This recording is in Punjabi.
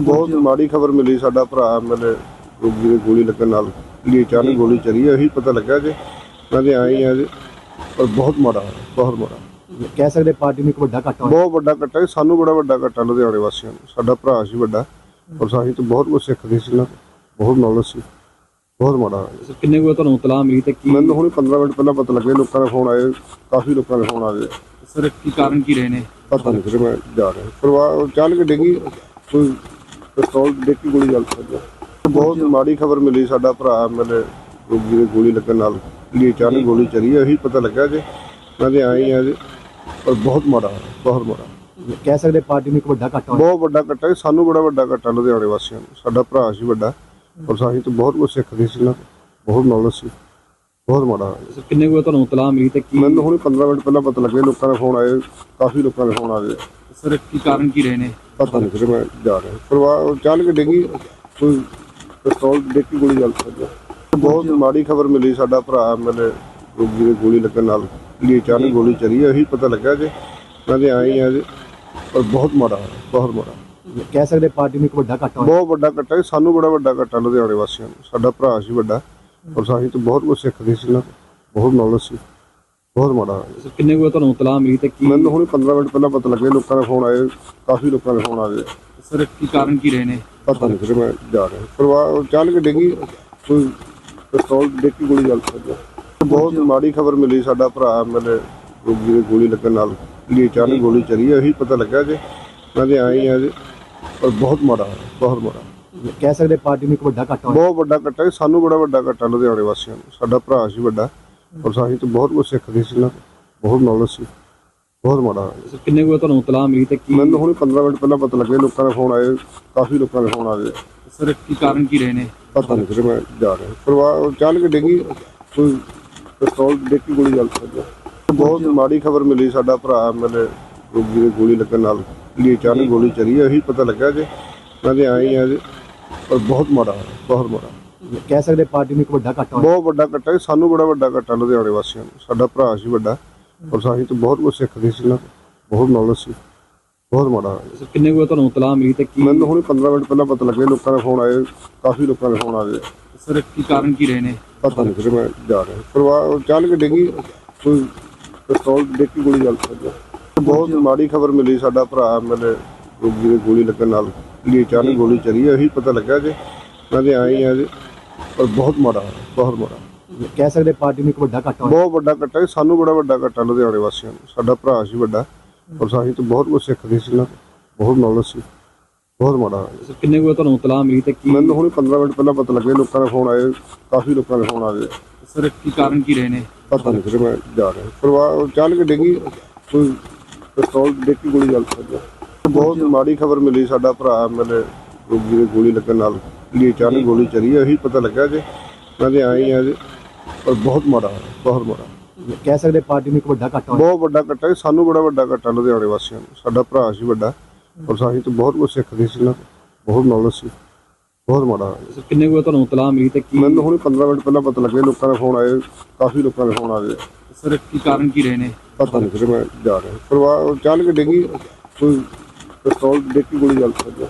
ਬਹੁਤ ਮਾੜੀ ਖਬਰ ਮਿਲੀ ਸਾਡਾ ਭਰਾ ਮੈਨੇ ਰੋਗੀ ਦੇ ਗੋਲੀ ਲੱਗਣ ਨਾਲ ਜਿਹੜੀ ਅਚਾਨਕ ਗੋਲੀ ਚੱਲੀ ਹੈ ਇਹੀ ਪਤਾ ਲੱਗਾ ਕਿ ਮੈਂ ਤੇ ਆਏ ਆ ਜੀ। ਪਰ ਬਹੁਤ ਮਾੜਾ ਬਹੁਤ ਮਾੜਾ। ਕਹਿ ਸਕਦੇ ਪਾਰਟੀ ਨੂੰ ਇੱਕ ਵੱਡਾ ਘਾਟਾ ਹੋਇਆ। ਬਹੁਤ ਵੱਡਾ ਕੱਟਾ ਸਾਨੂੰ ਬੜਾ ਵੱਡਾ ਕੱਟਾ ਲੁਧਿਆਣੇ ਵਾਸੀਆਂ ਨੂੰ। ਸਾਡਾ ਭਰਾ ਸੀ ਵੱਡਾ ਔਰ ਸਾਹੀ ਤੋਂ ਬਹੁਤ ਕੁਝ ਸਿੱਖਦੇ ਸੀ ਨਾ ਬਹੁਤ ਨੌਲੇਜ ਸੀ। ਬਹੁਤ ਮਾੜਾ। ਸਰ ਕਿੰਨੇ ਕੁ ਤੁਹਾਨੂੰ ਤਲਾਹ ਮਿਲੀ ਤੇ ਕੀ ਮੈਨੂੰ ਹੁਣ 15 ਮਿੰਟ ਪਹਿਲਾਂ ਪਤਾ ਲੱਗਿਆ ਲੋਕਾਂ ਦੇ ਫੋਨ ਆਏ ਕਾਫੀ ਲੋਕਾਂ ਦੇ ਫੋਨ ਆ ਗਏ। ਸਰ ਕੀ ਕਾਰਨ ਕੀ ਰਹੇ ਨੇ? ਪਤਾ ਨਹੀਂ ਕਿਤੇ ਮੈਂ ਜਾ ਰਿਹਾ। ਪਰਿਵਾਰ ਅਚਾਨਕ ਡਿੱਗੀ ਕੋਈ ਪਿਸਤੌਲ ਦੇਖ ਕੇ ਗੋਲੀ ਚੱਲ ਸਕਦੀ ਬਹੁਤ ਮਾੜੀ ਖਬਰ ਮਿਲੀ ਸਾਡਾ ਭਰਾ ਮੈਨੇ ਰੋਗੀ ਦੇ ਗੋਲੀ ਲੱਗਣ ਨਾਲ। ਜਿਹੜੀ ਅਚਾਨਕ ਗੋਲੀ ਚੱਲੀ ਹੈ ਇਹੀ ਪਤਾ ਲੱਗਾ ਕਿ ਮੈਂ ਤੇ ਆਏ ਆ ਜੀ। ਪਰ ਬਹੁਤ ਮਾੜਾ ਬਹੁਤ ਮਾੜਾ। ਕਹਿ ਸਕਦੇ ਪਾਰਟੀ ਨੂੰ ਇੱਕ ਵੱਡਾ ਘਾਟਾ ਹੋਇਆ। ਬਹੁਤ ਵੱਡਾ ਕੱਟਾ ਸਾਨੂੰ ਬੜਾ ਵੱਡਾ ਕੱਟਾ ਲੁਧਿਆਣੇ ਵਾਸੀਆਂ ਨੂੰ। ਸਾਡਾ ਭਰਾ ਸੀ ਵੱਡਾ ਔਰ ਸਾਹੀ ਤੋਂ ਬਹੁਤ ਕੁਝ ਸਿੱਖਦੇ ਸੀ ਨਾ ਬਹੁਤ ਨੌਲੇਜ ਸੀ। ਬਹੁਤ ਮਾੜਾ। ਸਰ ਕਿੰਨੇ ਕੁ ਤੁਹਾਨੂੰ ਤਲਾਹ ਮਿਲੀ ਤੇ ਕੀ ਮੈਨੂੰ ਹੁਣ 15 ਮਿੰਟ ਪਹਿਲਾਂ ਪਤਾ ਲੱਗਿਆ ਲੋਕਾਂ ਦੇ ਫੋਨ ਆਏ ਕਾਫੀ ਲੋਕਾਂ ਦੇ ਫੋਨ ਆ ਗਏ। ਸਰ ਕੀ ਕਾਰਨ ਕੀ ਰਹੇ ਨੇ? ਪਤਾ ਨਹੀਂ ਕਿਤੇ ਮੈਂ ਜਾ ਰਿਹਾ। ਪਰਿਵਾਰ ਅਚਾਨਕ ਡਿੱਗੀ ਕੋਈ ਪਿਸਤੌਲ ਦੇਖ ਕੇ ਗੋਲੀ ਚੱਲ ਸਕਦੀ ਬਹੁਤ ਮਾੜੀ ਖਬਰ ਮਿਲੀ ਸਾਡਾ ਭਰਾ ਮੈਨੇ ਰੋਗੀ ਦੇ ਗੋਲੀ ਲੱਗਣ ਨਾਲ ਜਿਹੜੀ ਅਚਾਨਕ ਗੋਲੀ ਚੱਲੀ ਹੈ ਇਹੀ ਪਤਾ ਲੱਗਾ ਕਿ ਮੈਂ ਤੇ ਆਏ ਆ ਜੀ ਪਰ ਬਹੁਤ ਮਾੜਾ ਬਹੁਤ ਮਾੜਾ। ਕਹਿ ਸਕਦੇ ਪਾਰਟੀ ਨੂੰ ਇੱਕ ਵੱਡਾ ਘਾਟਾ ਹੋਇਆ। ਬਹੁਤ ਵੱਡਾ ਕੱਟਾ ਸਾਨੂੰ ਬੜਾ ਵੱਡਾ ਕੱਟਾ ਲੁਧਿਆਣੇ ਵਾਸੀਆਂ ਨੂੰ ਸਾਡਾ ਭਰਾ ਸੀ ਵੱਡਾ। ਔਰ ਸਾਹੀ ਤੋਂ ਬਹੁਤ ਕੁਝ ਸਿੱਖਦੇ ਸੀ ਨਾ ਬਹੁਤ ਨੌਲੇਜ ਸੀ ਬਹੁਤ ਮਾੜਾ। ਸਰ ਕਿੰਨੇ ਕੁ ਤੁਹਾਨੂੰ ਤਲਾਹ ਮਿਲੀ ਤੇ ਕੀ ਮੈਨੂੰ ਹੁਣ 15 ਮਿੰਟ ਪਹਿਲਾਂ ਪਤਾ ਲੱਗਿਆ ਲੋਕਾਂ ਦੇ ਫੋਨ ਆਏ ਕਾਫੀ ਲੋਕਾਂ ਦੇ ਫੋਨ ਆ ਗਏ। ਸਰ ਕੀ ਕਾਰਨ ਕੀ ਰਹੇ ਨੇ? ਪਤਾ ਨਹੀਂ ਕਿਤੇ ਮੈਂ ਜਾ ਰਿਹਾ। ਪਰਿਵਾਰ ਅਚਾਨਕ ਡਿੱਗੀ ਕੋਈ ਪਿਸਤੌਲ ਕੇ ਗੋਲੀ ਚੱਲ ਸਕਦੀ ਬਹੁਤ ਮਾੜੀ ਖਬਰ ਮਿਲੀ ਸਾਡਾ ਭਰਾ ਮੈਨੇ ਰੋਗੀ ਦੇ ਗੋਲੀ ਲੱਗਣ ਨਾਲ। ਜਿਹੜੀ ਅਚਾਨਕ ਗੋਲੀ ਚੱਲੀ ਹੈ ਇਹੀ ਪਤਾ ਲੱਗਾ ਕਿ ਮੈਂ ਤੇ ਆਏ ਆ ਜੀ। ਪਰ ਬਹੁਤ ਮਾੜਾ ਬਹੁਤ ਮਾੜਾ। ਕਹਿ ਸਕਦੇ ਪਾਰਟੀ ਨੂੰ ਇੱਕ ਵੱਡਾ ਘਾਟਾ ਹੋਇਆ। ਬਹੁਤ ਵੱਡਾ ਕੱਟਾ ਸਾਨੂੰ ਬੜਾ ਵੱਡਾ ਕੱਟਾ ਲੁਧਿਆਣੇ ਵਾਸੀਆਂ ਨੂੰ। ਸਾਡਾ ਭਰਾ ਸੀ ਵੱਡਾ ਔਰ ਸਾਹੀ ਤੋਂ ਬਹੁਤ ਕੁਝ ਸਿੱਖਦੇ ਸੀ ਨਾ। ਬਹੁਤ ਨੌਲੇਜ ਸੀ। ਬਹੁਤ ਮਾੜਾ। ਸਰ ਕਿੰਨੇ ਕੁ ਤੁਹਾਨੂੰ ਤਲਾਹ ਮਿਲੀ ਤੇ ਕੀ ਮੈਨੂੰ ਹੁਣ 15 ਮਿੰਟ ਪਹਿਲਾਂ ਪਤਾ ਲੱਗਿਆ। ਲੋਕਾਂ ਦੇ ਫੋਨ ਆਏ। ਕਾਫੀ ਲੋਕਾਂ ਦੇ ਫੋਨ ਆ ਗਏ। ਸਰ ਕੀ ਕਾਰਨ ਕੀ ਰਹੇ ਨੇ? ਪਤਾ ਨਹੀਂ ਕਿਤੇ ਮੈਂ ਜਾ ਰਿਹਾ। ਪਰਿਵਾਰ ਅਚਾਨਕ ਡਿੱਗੀ। ਕੋਈ ਪਿਸਤੌਲ ਦੇਖ ਕੇ ਗੋਲੀ ਚੱਲ ਸਕਦੀ ਬਹੁਤ ਮਾੜੀ ਖਬਰ ਮਿਲੀ ਸਾਡਾ ਭਰਾ ਮੈਨੇ ਰੋਗੀ ਦੇ ਗੋਲੀ ਲੱਗਣ ਨਾਲ। ਜਿਹੜੀ ਅਚਾਨਕ ਗੋਲੀ ਚੱਲੀ ਹੈ। ਇਹੀ ਪਤਾ ਲੱਗਾ ਕਿ ਮੈਂ ਤੇ ਆਏ ਆ ਜੀ। ਪਰ ਬਹੁਤ ਮਾੜਾ ਹੋਇਆ, ਬਹੁਤ ਮਾੜਾ। ਕਹਿ ਸਕਦੇ ਪਾਰਟੀ ਨੂੰ ਇੱਕ ਵੱਡਾ ਘਾਟਾ ਹੋਇਆ। ਬਹੁਤ ਵੱਡਾ ਕੱਟਾ ਸਾਨੂੰ ਬੜਾ ਵੱਡਾ ਕੱਟਾ ਲੁਧਿਆਣੇ ਵਾਸੀਆਂ ਨੂੰ। ਸਾਡਾ ਭਰਾ ਸੀ ਵੱਡਾ ਔਰ ਸਾਹੀ ਤੋਂ ਬਹੁਤ ਕੁਝ ਸਿੱਖਦੇ ਸੀ ਨਾ। ਬਹੁਤ ਨੌਲੇਜ ਸੀ। ਬਹੁਤ ਮਾੜਾ। ਹੋਇਆ। ਸਰ ਕਿੰਨੇ ਕੁ ਤੁਹਾਨੂੰ ਤਲਾਹ ਮਿਲੀ ਤੇ ਕੀ ਮੈਨੂੰ ਹੁਣ 15 ਮਿੰਟ ਪਹਿਲਾਂ ਪਤਾ ਲੱਗਿਆ ਲੋਕਾਂ ਦੇ ਫੋਨ ਆਏ ਕਾਫੀ ਲੋਕਾਂ ਦੇ ਫੋਨ ਆ ਗਏ। ਸਰ ਕੀ ਕਾਰਨ ਕੀ ਰਹੇ ਨੇ? ਪਤਾ ਨਹੀਂ ਕਿਤੇ ਮੈਂ ਜਾ ਰਿਹਾ। ਪਰਿਵਾਰ ਅਚਾਨਕ ਡਿੱਗੀ ਕੋਈ ਪਿਸਤੌਲ ਕੇ ਗੋਲੀ ਚੱਲ ਸਕਦੀ ਬਹੁਤ ਮਾੜੀ ਖਬਰ ਮਿਲੀ ਸਾਡਾ ਭਰਾ ਮੈਨੇ ਰੋਗੀ ਦੇ ਗੋਲੀ ਲੱਗਣ ਨਾਲ ਜਿਹੜੀ ਅਚਾਨਕ ਗੋਲੀ ਚੱਲੀ ਹੈ ਇਹੀ ਪਤਾ ਲੱਗਾ ਕਿ ਮੈਂ ਤੇ ਆਏ ਆ ਜੀ ਪਰ ਬਹੁਤ ਮਾੜਾ ਬਹੁਤ ਮਾੜਾ। ਕਹਿ ਸਕਦੇ ਪਾਰਟੀ ਨੂੰ ਇੱਕ ਵੱਡਾ ਘਾਟਾ ਹੋਇਆ। ਬਹੁਤ ਵੱਡਾ ਕੱਟਾ ਸਾਨੂੰ ਬੜਾ ਵੱਡਾ ਕੱਟਾ ਲੁਧਿਆਣੇ ਵਾਸੀਆਂ ਨੂੰ। ਸਾਡਾ ਭਰਾ ਸੀ ਵੱਡਾ ਔਰ ਸਾਹੀ ਤੋਂ ਬਹੁਤ ਕੁਝ ਸਿੱਖਦੇ ਸੀ ਨਾ। ਬਹੁਤ ਨੌਲੇਜ ਸੀ। ਬਹੁਤ ਮਾੜਾ। ਸਰ ਕਿੰਨੇ ਕੁ ਤੁਹਾਨੂੰ ਤਲਾਹ ਮਿਲੀ ਤੇ ਕੀ ਮੈਨੂੰ ਹੁਣ 15 ਮਿੰਟ ਪਹਿਲਾਂ ਪਤਾ ਲੱਗਿਆ ਲੋਕਾਂ ਦੇ ਫੋਨ ਆਏ ਕਾਫੀ ਲੋਕਾਂ ਦੇ ਫੋਨ ਆ ਗਏ ਸਰ ਕੀ ਕਾਰਨ ਕੀ ਰਹੇ ਨੇ? ਪਤਾ ਨਹੀਂ ਕਿਤੇ ਮੈਂ ਜਾ ਰਿਹਾ। ਪਰਿਵਾਰ ਅਚਾਨਕ ਡਿੱਗੀ ਕੋਈ ਪਿਸਤੌਲ ਕੇ ਗੋਲੀ ਚੱਲ ਸਕਦੀ ਬਹੁਤ ਮਾੜੀ ਖਬਰ ਮਿਲੀ ਸਾਡਾ ਭਰਾ ਮੈਨੇ ਰੋਗੀ ਦੇ ਗੋਲੀ ਲੱਗਣ ਨਾਲ ਜਿਹੜੀ ਅਚਾਨਕ ਗੋਲੀ ਚੱਲੀ ਹੈ ਇਹੀ ਪਤਾ ਲੱਗਾ ਕਿ ਮੈਂ ਤੇ ਆਏ ਆ ਜੀ। ਪਰ ਬਹੁਤ ਮਾੜਾ ਬਹੁਤ ਮਾੜਾ। ਕਹਿ ਸਕਦੇ ਪਾਰਟੀ ਨੂੰ ਇੱਕ ਵੱਡਾ ਘਾਟਾ ਹੋਇਆ। ਬਹੁਤ ਵੱਡਾ ਕੱਟਾ ਸਾਨੂੰ ਬੜਾ ਵੱਡਾ ਕੱਟਾ ਲੁਧਿਆਣੇ ਵਾਸੀਆਂ ਨੂੰ। ਸਾਡਾ ਭਰਾ ਸੀ ਵੱਡਾ ਔਰ ਸਾਹੀ ਤੋਂ ਬਹੁਤ ਕੁਝ ਸਿੱਖਦੇ ਸੀ ਨਾ ਬਹੁਤ ਨੌਲੇਜ ਸੀ। ਬਹੁਤ ਮਾੜਾ। ਸਰ ਕਿੰਨੇ ਕੁ ਤੁਹਾਨੂੰ ਤਲਾਹ ਮਿਲੀ ਤੇ ਕੀ ਮੈਨੂੰ ਹੁਣ 15 ਮਿੰਟ ਪਹਿਲਾਂ ਪਤਾ ਲੱਗਿਆ ਲੋਕਾਂ ਦੇ ਫੋਨ ਆਏ ਕਾਫੀ ਲੋਕਾਂ ਦੇ ਫੋਨ ਆ ਗਏ। ਸਰ ਕੀ ਕਾਰਨ ਕੀ ਰਹੇ ਨੇ? ਪਤਾ ਨਹੀਂ ਕਿਤੇ ਮੈਂ ਜਾ ਰਿਹਾ। ਪਰਿਵਾਰ ਅਚਾਨਕ ਡਿੱਗੀ ਕੋਈ ਪਿਸਤੌਲ ਦੇਖ ਕੇ ਗੋਲੀ ਚੱਲ ਸਕਦੀ